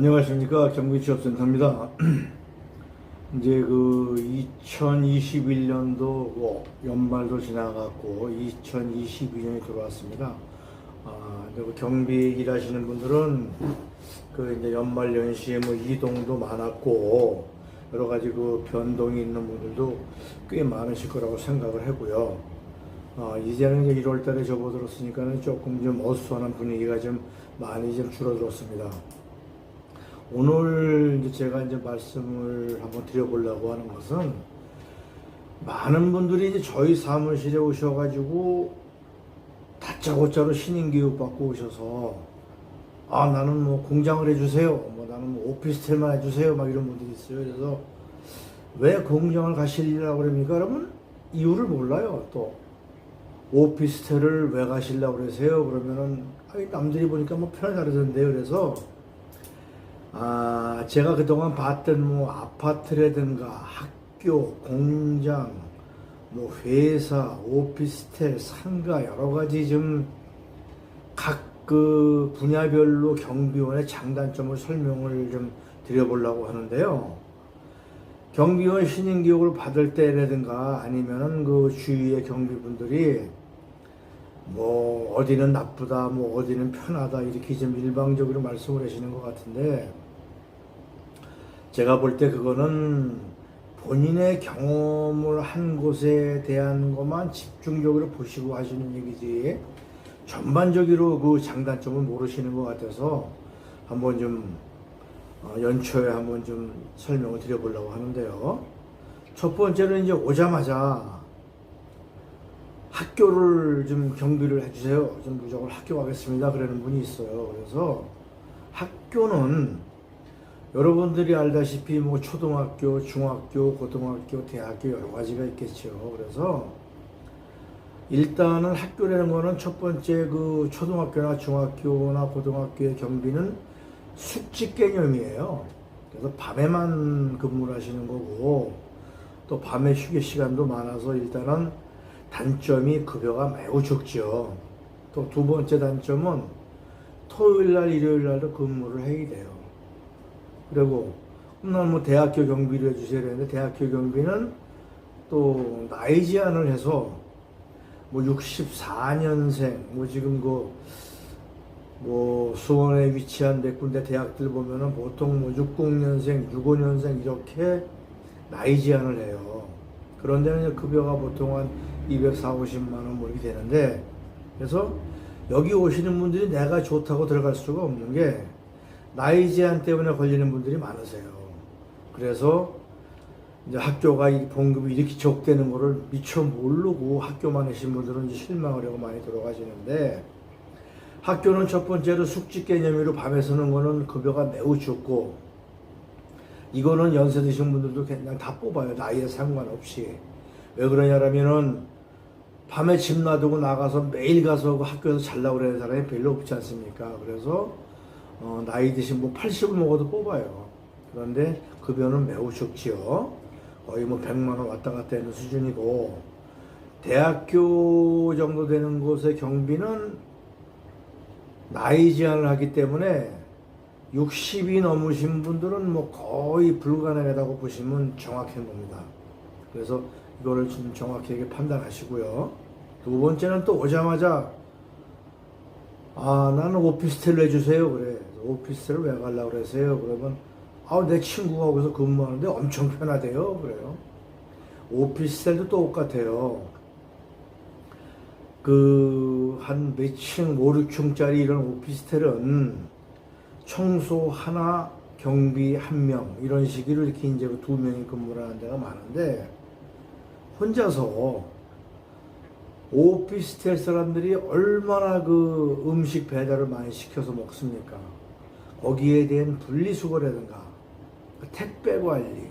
안녕하십니까 경기 취업센터입니다. 이제 그 2021년도 연말도 지나갔고 2022년이 들어왔습니다. 아, 그 경비 일하시는 분들은 그 이제 연말 연시에 뭐 이동도 많았고 여러 가지 그 변동이 있는 분들도 꽤 많으실 거라고 생각을 하고요. 아, 이제는 이제 1월 달에 접어들었으니까는 조금 좀 어수선한 분위기가 좀 많이 좀 줄어들었습니다. 오늘 이제 제가 이제 말씀을 한번 드려보려고 하는 것은 많은 분들이 이제 저희 사무실에 오셔가지고 다짜고짜로 신인 교육 받고 오셔서 아 나는 뭐 공장을 해주세요, 뭐 나는 뭐 오피스텔만 해주세요, 막 이런 분들이 있어요. 그래서 왜 공장을 가시려고 그럽니까? 그러면 이유를 몰라요. 또 오피스텔을 왜 가시려고 그러세요? 그러면은 남들이 보니까 뭐 편하다던데요. 그래서 아, 제가 그동안 봤던 뭐 아파트라든가 학교, 공장, 뭐 회사, 오피스텔, 상가 여러 가지 좀 각 그 분야별로 경비원의 장단점을 설명을 좀 드려보려고 하는데요. 경비원 신인 교육을 받을 때라든가 아니면은 그 주위의 경비분들이 뭐 어디는 나쁘다, 뭐 어디는 편하다 이렇게 좀 일방적으로 말씀을 하시는 것 같은데 제가 볼 때 그거는 본인의 경험을 한 곳에 대한 것만 집중적으로 보시고 하시는 얘기지 전반적으로 그 장단점을 모르시는 것 같아서 한번 좀 어, 연초에 한번 좀 설명을 드려보려고 하는데요. 첫 번째는 이제 오자마자 학교를 좀 경비를 해주세요. 좀 무조건 학교 가겠습니다. 그러는 분이 있어요. 그래서 학교는 여러분들이 알다시피 뭐 초등학교, 중학교, 고등학교, 대학교 여러 가지가 있겠죠. 그래서 일단은 학교라는 거는 첫 번째 그 초등학교나 중학교나 고등학교의 경비는 숙직 개념이에요. 그래서 밤에만 근무를 하시는 거고 또 밤에 휴게 시간도 많아서 일단은 단점이 급여가 매우 적죠. 또 두 번째 단점은 토요일 날, 일요일 날도 근무를 해야 돼요. 그리고 난뭐 대학교 경비를 해주셔야 되는데 대학교 경비는 또 나이 제한을 해서 뭐 64년생 뭐 지금 그 뭐 수원에 위치한 몇 군데 대학들 보면은 보통 뭐 60년생, 65년생 이렇게 나이 제한을 해요. 그런 데는 이제 급여가 보통 한 240, 50만 원 뭐 이렇게 되는데 그래서 여기 오시는 분들이 내가 좋다고 들어갈 수가 없는 게 나이 제한 때문에 걸리는 분들이 많으세요. 그래서 이제 학교가 이 봉급이 이렇게 적대는 거를 미처 모르고 학교만 하신 분들은 실망을 하고 많이 돌아가시는데 학교는 첫 번째로 숙직 개념으로 밤에 서는 거는 급여가 매우 적고 이거는 연세 드신 분들도 그냥 다 뽑아요. 나이에 상관없이. 왜 그러냐면은 밤에 집 놔두고 나가서 매일 가서 그 학교에서 잘나고 그러는 사람이 별로 없지 않습니까? 그래서 어, 나이 드신 뭐 80을 먹어도 뽑아요. 그런데 급여는 매우 적지요. 거의 뭐 100만 원 왔다 갔다 하는 수준이고 대학교 정도 되는 곳의 경비는 나이 제한을 하기 때문에 60이 넘으신 분들은 뭐 거의 불가능하다고 보시면 정확한 겁니다. 그래서 이거를 좀 정확하게 판단하시고요. 두 번째는 또 오자마자 아 나는 오피스텔 내주세요 그래 오피스텔을 왜 가려고 그러세요. 그러면 아 내 친구가 거기서 근무하는데 엄청 편하대요. 그래요. 오피스텔도 똑같아요. 그 한 몇 층, 5, 6층짜리 이런 오피스텔은 청소 하나, 경비 한 명 이런 식으로 이렇게 이제 그두 명이 근무를 하는 데가 많은데 혼자서 오피스텔 사람들이 얼마나 그 음식 배달을 많이 시켜서 먹습니까? 거기에 대한 분리수거라든가 그 택배 관리,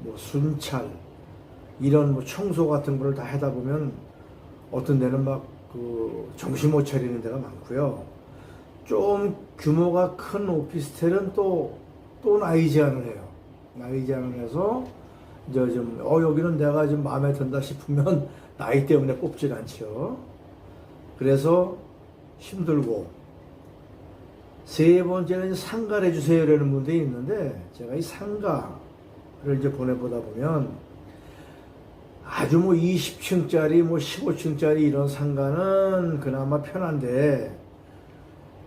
뭐 순찰 이런 뭐 청소 같은 거를 다 하다 보면 어떤 데는 막 그 정신 못 차리는 데가 많고요. 좀 규모가 큰 오피스텔은 또, 또 나이 제한을 해요. 나이 제한을 해서, 이제 좀, 어, 여기는 내가 좀 마음에 든다 싶으면 나이 때문에 뽑질 않죠. 그래서 힘들고, 세 번째는 상가를 해주세요. 라는 분들이 있는데, 제가 이 상가를 이제 보내보다 보면, 아주 뭐 20층짜리, 뭐 15층짜리 이런 상가는 그나마 편한데,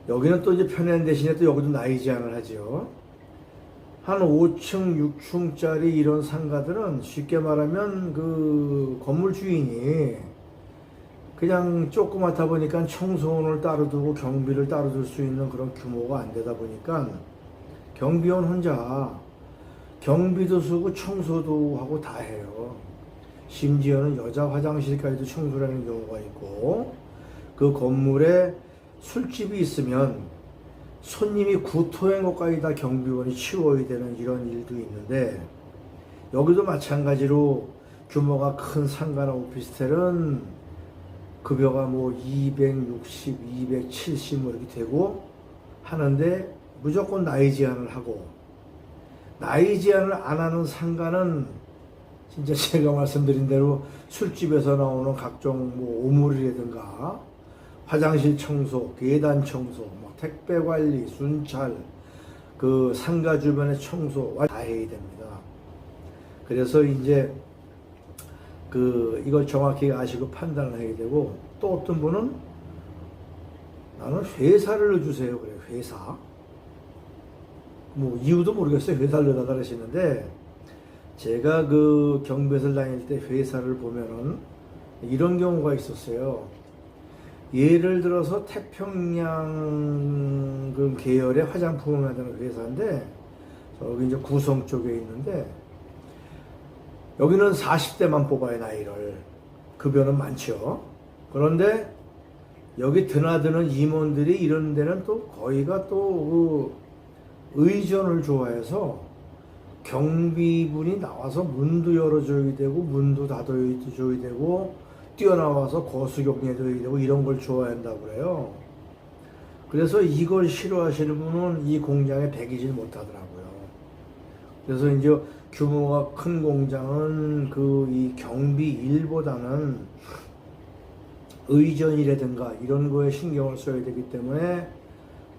여기는 또 이제 편한 대신에 또 여기도 나이 제한을 하죠. 한 5층, 6층짜리 이런 상가들은 쉽게 말하면 그 건물 주인이 그냥 조그맣다 보니까 청소원을 따로 두고 경비를 따로 둘 수 있는 그런 규모가 안 되다 보니까 경비원 혼자 경비도 쓰고 청소도 하고 다 해요. 심지어는 여자 화장실까지도 청소를 하는 경우가 있고 그 건물에 술집이 있으면 손님이 구토한 것까지 다 경비원이 치워야 되는 이런 일도 있는데 여기도 마찬가지로 규모가 큰 상가나 오피스텔은 급여가 뭐 260, 270 뭐 이렇게 되고 하는데 무조건 나이 제한을 하고 나이 제한을 안 하는 상가는 진짜 제가 말씀드린 대로 술집에서 나오는 각종 뭐 오물이라든가 화장실 청소, 계단 청소, 뭐 택배 관리, 순찰, 그 상가 주변의 청소 다 해야 됩니다. 그래서 이제 그 이걸 정확히 아시고 판단을 해야 되고 또 어떤 분은 나는 회사를 넣어주세요. 그래 요 회사. 뭐 이유도 모르겠어요. 회사를 넣어달라 그러시는데 제가 그 경배설 다닐 때 회사를 보면은 이런 경우가 있었어요. 예를 들어서 태평양 그 계열의 화장품을 만드는 회사인데 저기 이제 구성 쪽에 있는데 여기는 40대만 뽑아요, 나이를. 급여는 많죠. 그런데 여기 드나드는 임원들이 이런 데는 또 거의가 또 그 의전을 좋아해서 경비분이 나와서 문도 열어줘야 되고 문도 닫아줘야 되고 뛰어나와서 거수경례도 되고 이런 걸 좋아한다고 그래요. 그래서 이걸 싫어하시는 분은 이 공장에 배기질 못하더라고요. 그래서 이제 규모가 큰 공장은 그 이 경비 일보다는 의전이라든가 이런 거에 신경을 써야 되기 때문에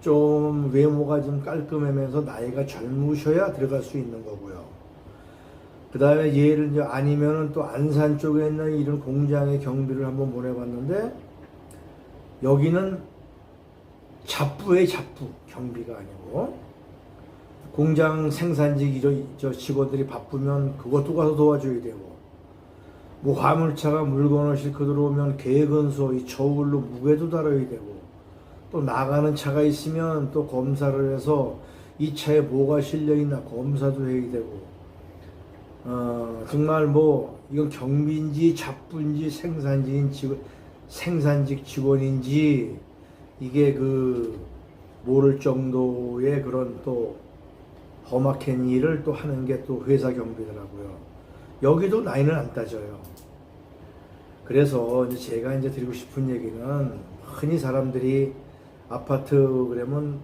좀 외모가 좀 깔끔하면서 나이가 젊으셔야 들어갈 수 있는 거고요. 그 다음에 예를 이제 아니면은 또 안산 쪽에 있는 이런 공장의 경비를 한번 보내봤는데 여기는 잡부의 잡부 경비가 아니고 공장 생산직 저 직원들이 바쁘면 그것도 가서 도와줘야 되고. 뭐 화물차가 물건을 싣고 들어오면 개근소 이 저울로 무게도 다뤄야 되고. 또 나가는 차가 있으면 또 검사를 해서 이 차에 뭐가 실려 있나 검사도 해야 되고. 어 정말 뭐 이건 경비인지 잡부인지 생산직인 직원 생산직 직원인지 이게 그 모를 정도의 그런 또 험악한 일을 또 하는 게 또 회사 경비더라고요. 여기도 나이는 안 따져요. 그래서 이제 제가 이제 드리고 싶은 얘기는 흔히 사람들이 아파트 그러면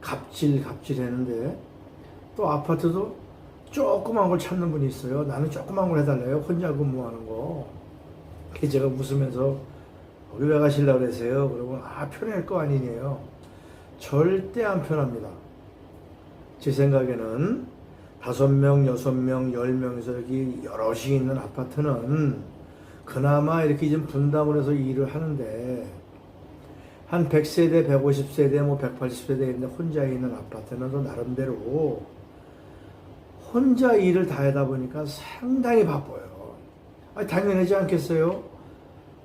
갑질 갑질 했는데 또 아파트도 조그만 걸 찾는 분이 있어요. 나는 조그만 걸 해달래요. 혼자 근무하는 거. 그게 제가 웃으면서 거기 왜 가실라 그러세요? 그러면 아 편할 거 아니네요. 절대 안 편합니다. 제 생각에는 다섯 명, 여섯 명, 열 명에서 여기 여럿이 있는 아파트는 그나마 이렇게 좀 분담을 해서 일을 하는데 한 100세대, 150세대, 뭐 180세대 있는데 혼자 있는 아파트는 또 나름대로 혼자 일을 다 하다 보니까 상당히 바빠요. 아니, 당연하지 않겠어요?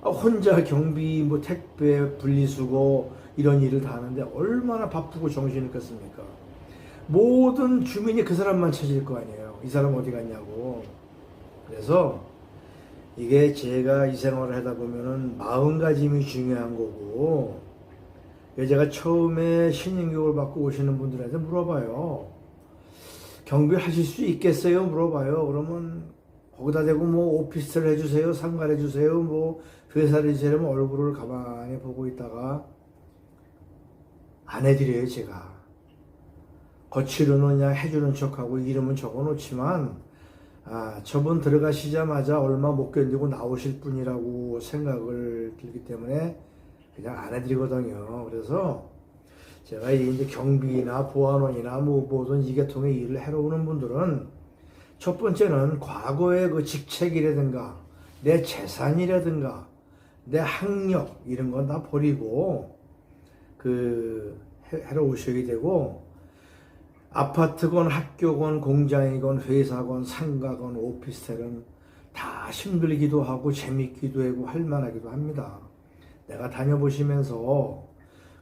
아, 혼자 경비, 뭐 택배, 분리수거 이런 일을 다 하는데 얼마나 바쁘고 정신이 없겠습니까? 모든 주민이 그 사람만 찾을 거 아니에요. 이 사람 어디 갔냐고. 그래서 이게 제가 이 생활을 하다 보면은 마음가짐이 중요한 거고, 제가 처음에 신인교육을 받고 오시는 분들한테 물어봐요. 경비하실 수 있겠어요? 물어봐요. 그러면 거기다 대고 뭐 오피스를 해주세요, 상가를 해주세요, 뭐 회사를 해주세요, 얼굴을 가만히 보고 있다가 안 해드려요, 제가. 거치로는 그냥 해주는 척하고 이름은 적어놓지만 아 저분 들어가시자마자 얼마 못 견디고 나오실 분이라고 생각을 들기 때문에 그냥 안 해드리거든요. 그래서 제가 이제 경비나 보안원이나 뭐 모든 이 계통의 일을 해러 오는 분들은 첫 번째는 과거의 그 직책이라든가 내 재산이라든가 내 학력 이런 건 다 버리고 그 해- 해러 오셔야 되고 아파트건 학교건 공장이건 회사건 상가건 오피스텔은 다 힘들기도 하고 재밌기도 하고 할만하기도 합니다. 내가 다녀보시면서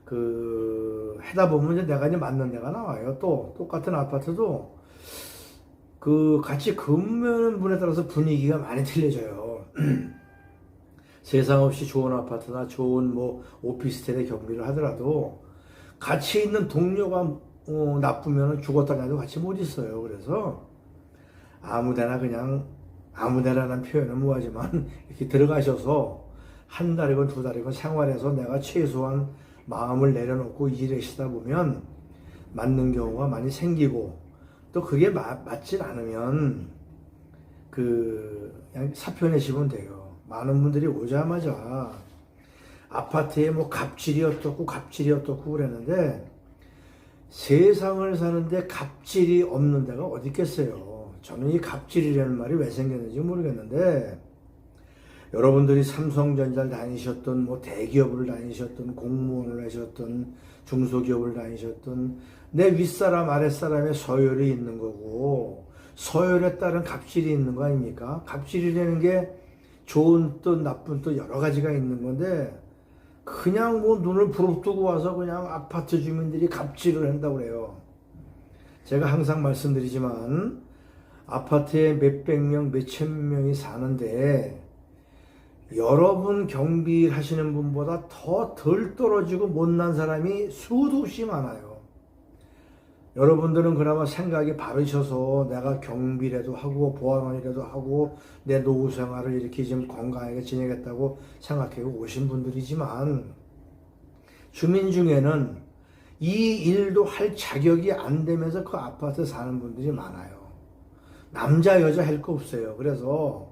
그 하다 보면 이제 내가 이제 맞는 데가 나와요. 또 똑같은 아파트도 그 같이 근무하는 분에 따라서 분위기가 많이 틀려져요. 세상 없이 좋은 아파트나 좋은 뭐 오피스텔에 경비를 하더라도 같이 있는 동료가 어, 나쁘면 죽었다 가도 같이 못 있어요. 그래서 아무데나 그냥 아무데나라는 표현은 뭐하지만 이렇게 들어가셔서 한 달이건 두 달이건 생활해서 내가 최소한 마음을 내려놓고 일하시다 보면 맞는 경우가 많이 생기고 또 그게 마- 맞질 않으면 그 그냥 사표 내시면 돼요. 많은 분들이 오자마자 아파트에 뭐 갑질이 어떻고 갑질이 어떻고 그랬는데 세상을 사는데 갑질이 없는 데가 어디 있겠어요. 저는 이 갑질이라는 말이 왜 생겼는지 모르겠는데 여러분들이 삼성전자를 다니셨던 뭐 대기업을 다니셨던 공무원을 하셨던 중소기업을 다니셨던 내 윗사람 아랫사람의 서열이 있는 거고 서열에 따른 갑질이 있는 거 아닙니까? 갑질이라는 게 좋은 뜻 나쁜 뜻 여러 가지가 있는 건데 그냥 뭐 눈을 부릅뜨고 와서 그냥 아파트 주민들이 갑질을 한다고 그래요. 제가 항상 말씀드리지만 아파트에 몇백 명, 몇천 명이 사는데 여러분 경비하시는 분보다 더 덜 떨어지고 못난 사람이 수도 없이 많아요. 여러분들은 그나마 생각이 바르셔서 내가 경비라도 하고 보안원이라도 하고 내 노후 생활을 이렇게 좀 건강하게 지내겠다고 생각하고 오신 분들이지만 주민 중에는 이 일도 할 자격이 안 되면서 그 아파트 사는 분들이 많아요. 남자 여자 할 거 없어요. 그래서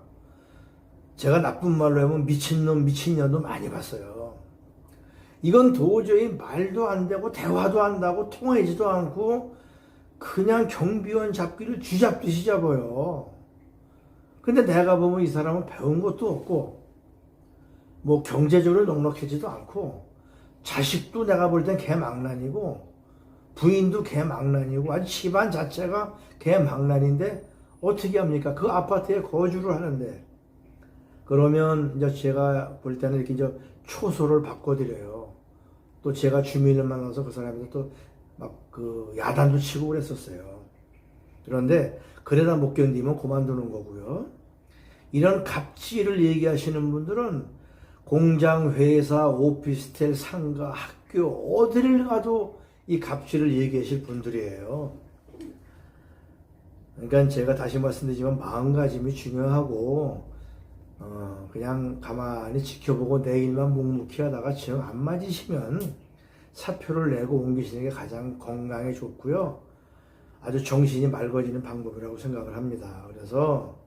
제가 나쁜 말로 하면 미친놈 미친년도 많이 봤어요. 이건 도저히 말도 안 되고 대화도 안 하고 통하지도 않고 그냥 경비원 잡기를 쥐잡듯이 잡아요. 근데 내가 보면 이 사람은 배운 것도 없고 뭐 경제적으로 넉넉하지도 않고 자식도 내가 볼 땐 개망난이고 부인도 개망난이고 아주 집안 자체가 개망난인데 어떻게 합니까? 그 아파트에 거주를 하는데 그러면 이제 제가 볼 때는 이렇게 이제 초소를 바꿔드려요. 또 제가 주민을 만나서 그 사람한테 또 막 그 야단도 치고 그랬었어요. 그런데 그러다 못 견디면 그만두는 거고요. 이런 갑질을 얘기하시는 분들은 공장, 회사, 오피스텔, 상가, 학교 어디를 가도 이 갑질을 얘기하실 분들이에요. 그러니까 제가 다시 말씀드리지만 마음가짐이 중요하고 어, 그냥 가만히 지켜보고 내 일만 묵묵히 하다가 정 안 맞으시면 사표를 내고 옮기시는 게 가장 건강에 좋고요. 아주 정신이 맑아지는 방법이라고 생각을 합니다. 그래서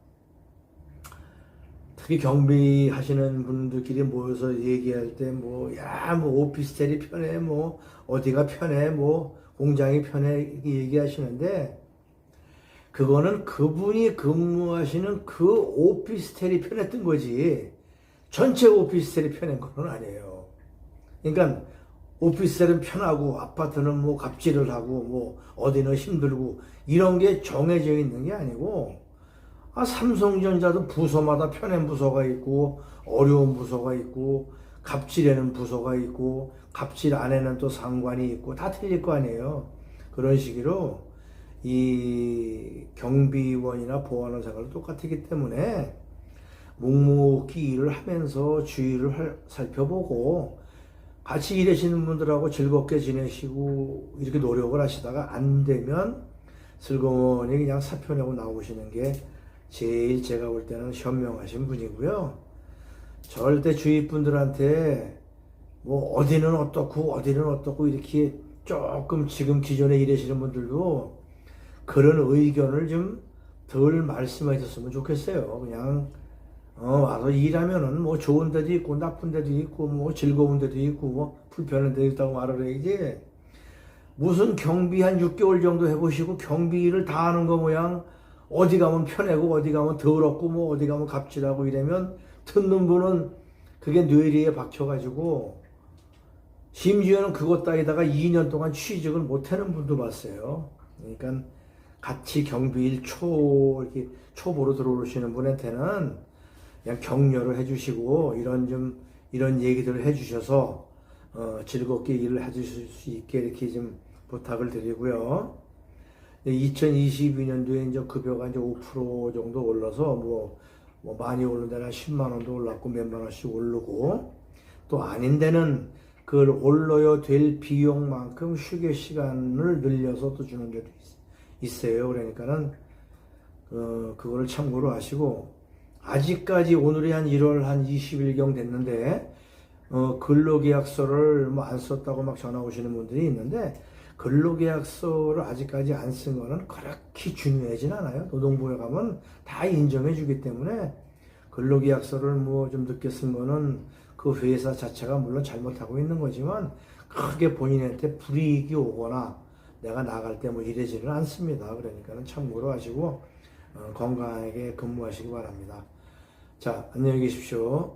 특히 경비하시는 분들끼리 모여서 얘기할 때 뭐, 야, 뭐, 오피스텔이 편해, 뭐, 어디가 편해, 뭐, 공장이 편해, 얘기하시는데, 그거는 그분이 근무하시는 그 오피스텔이 편했던 거지, 전체 오피스텔이 편한 건 아니에요. 그러니까, 오피스텔은 편하고, 아파트는 뭐, 갑질을 하고, 뭐, 어디는 힘들고, 이런 게 정해져 있는 게 아니고, 아, 삼성전자도 부서마다 편한 부서가 있고, 어려운 부서가 있고, 갑질에는 부서가 있고, 갑질 안에는 또 상관이 있고, 다 틀릴 거 아니에요. 그런 식으로, 이 경비원이나 보안원 생활도 똑같기 때문에, 묵묵히 일을 하면서 주의를 할- 살펴보고, 같이 일하시는 분들하고 즐겁게 지내시고, 이렇게 노력을 하시다가 안 되면, 슬그머니 그냥 사표 내고 나오시는 게 제일 제가 볼 때는 현명하신 분이고요. 절대 주위 분들한테 뭐 어디는 어떻고 어디는 어떻고 이렇게 조금 지금 기존에 일하시는 분들도 그런 의견을 좀 덜 말씀하셨으면 좋겠어요. 그냥 어 와서 일하면은 뭐 좋은 데도 있고 나쁜 데도 있고 뭐 즐거운 데도 있고 뭐 불편한 데도 있다고 말을 해야지 무슨 경비 한 6개월 정도 해보시고 경비를 다 하는 거 모양 어디 가면 편하고 어디 가면 더럽고 뭐 어디 가면 갑질하고 이러면 듣는 분은 그게 뇌리에 박혀가지고 심지어는 그것 따위다가 2년 동안 취직을 못하는 분도 봤어요. 그러니까 같이 경비일 초 이렇게 초보로 들어오시는 분한테는 그냥 격려를 해주시고 이런 좀 이런 얘기들을 해주셔서 어, 즐겁게 일을 해주실 수 있게 이렇게 좀 부탁을 드리고요. 2022년도에 이제 급여가 이제 5% 정도 올라서 뭐, 뭐 많이 오른 데는 10만 원도 올랐고 몇만 원씩 오르고 또 아닌 데는 그걸 올려야 될 비용만큼 휴게 시간을 늘려서 또 주는 데도 있- 있어요. 그러니까는 어, 그거를 참고로 하시고 아직까지 오늘이 한 1월 한 20일경 됐는데 어, 근로계약서를 뭐 안 썼다고 막 전화 오시는 분들이 있는데 근로계약서를 아직까지 안 쓴 거는 그렇게 중요하진 않아요. 노동부에 가면 다 인정해 주기 때문에 근로계약서를 뭐 좀 늦게 쓴 거는 그 회사 자체가 물론 잘못하고 있는 거지만 크게 본인한테 불이익이 오거나 내가 나갈 때 뭐 이래지는 않습니다. 그러니까는 참고로 하시고 어, 건강하게 근무하시기 바랍니다. 자, 안녕히 계십시오.